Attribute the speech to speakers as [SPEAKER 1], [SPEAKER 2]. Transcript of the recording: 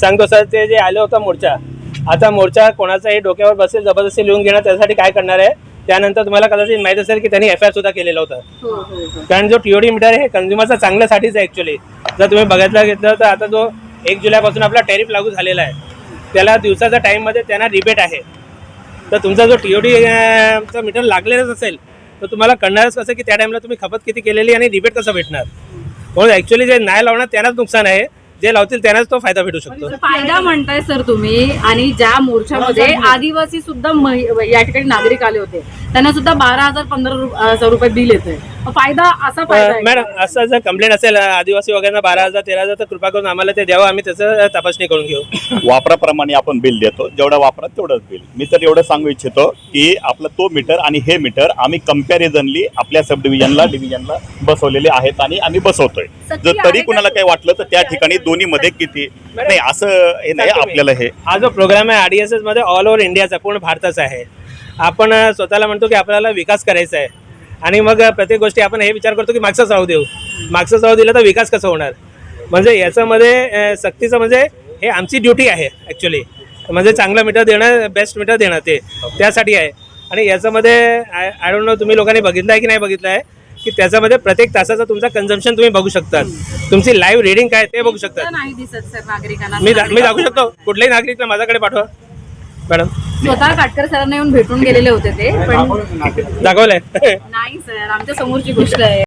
[SPEAKER 1] सांगतो सर ते जे आले होता मोर्चा आता मोर्चा कोणाचाही डोक्यावर बसेल जबरदस्ती लिहून घेणं त्यासाठी काय करणार आहे? त्यानंतर तुम्हाला कदाचित माहीत असेल की त्यांनी एफ आय सुद्धा केलेलं होतं.
[SPEAKER 2] हो हो हो.
[SPEAKER 1] कारण जो टीओडी मीटर आहे हे कन्झ्युमरचा चांगल्यासाठीच आहे ॲक्च्युली जर तुम्ही बघायला घेतलं तर आता जो एक जुलैपासून आपला टॅरिफ लागू झालेला आहे त्याला दिवसाच्या टाईममध्ये त्यांना रिबेट आहे. तर तुमचा जो टीओडी चा मीटर लागलेलाच असेल तर तुम्हाला कळणारच कसं की त्या टाईमला तुम्ही खपत किती केलेली आणि रिबेट कसं भेटणार? म्हणून ॲक्च्युली जे नाही लावणार त्यांनाच नुकसान आहे. जे लावतील त्यांनाच तो फायदा भेटू शकतो.
[SPEAKER 2] फायदा म्हणताय सर तुम्ही आणि ज्या मोर्चामध्ये आदिवासी सुद्धा महि- या ठिकाणी नागरिक आले होते त्यांना सुद्धा बारा हजार पंधरा हजार रुपये बिल येतोय. फायदा असा फायदा आहे
[SPEAKER 1] मॅडम? असं जर कंप्लेंट असेल आदिवासी वगैरे बारा हजार तेरा हजार तर कृपा करून आम्हाला ते द्यावं आम्ही त्याचं तपासणी करून घेऊ.
[SPEAKER 3] वापराप्रमाणे आपण बिल देतो. जेवढं वापरात तेवढंच बिल. मी तर एवढं सांगू इच्छितो की आपलं तो मीटर आणि हे मीटर आम्ही कम्पॅरिझनली आपल्या सब डिव्हिजनला डिव्हिजनला बसवलेले आहेत आणि आम्ही बसवतोय. जर तरी कुणाला? काही वाटलं तर त्या ठिकाणी दोन्ही मध्ये किती नाही असं हे नाही. आपल्याला हे
[SPEAKER 1] हा जो प्रोग्राम आहे आरडीएसएसमध्ये ऑल ओव्हर इंडियाचा पूर्ण भारताचा आहे. आपण स्वतःला म्हणतो की आपल्याला विकास करायचा आहे. आणि मग प्रत्येक गोष्टी आपण हे विचार करतो की मागचाच राहू देऊ. मागचाच राहू दिला तर विकास कसा होणार? म्हणजे याच्यामध्ये सक्तीचं म्हणजे हे आमची ड्युटी आहे ॲक्च्युली म्हणजे चांगलं मीटर देणं बेस्ट मीटर देणं ते त्यासाठी आहे. आणि याच्यामध्ये आय आय डोंट नो तुम्ही लोकांनी बघितलं आहे की नाही बघितलं आहे? की त्याच्यामध्ये प्रत्येक तासाचा तुमचा कन्झम्पन तुम्ही बघू शकतात. तुमची लाईव्ह रिडिंग काय ते बघू
[SPEAKER 2] सुद्धा नाही दिसत सर नागरिकांना.
[SPEAKER 1] मी दा- मी दाखवू शकतो. कुठल्याही नागरिकला माझ्याकडे पाठवा. मॅडम.
[SPEAKER 2] स्वतः काटकर सरांना येऊन भेटून गेलेले होते ते पण
[SPEAKER 1] दाखवलंय.
[SPEAKER 2] नाही सर. आमच्या समोरची गोष्ट आहे.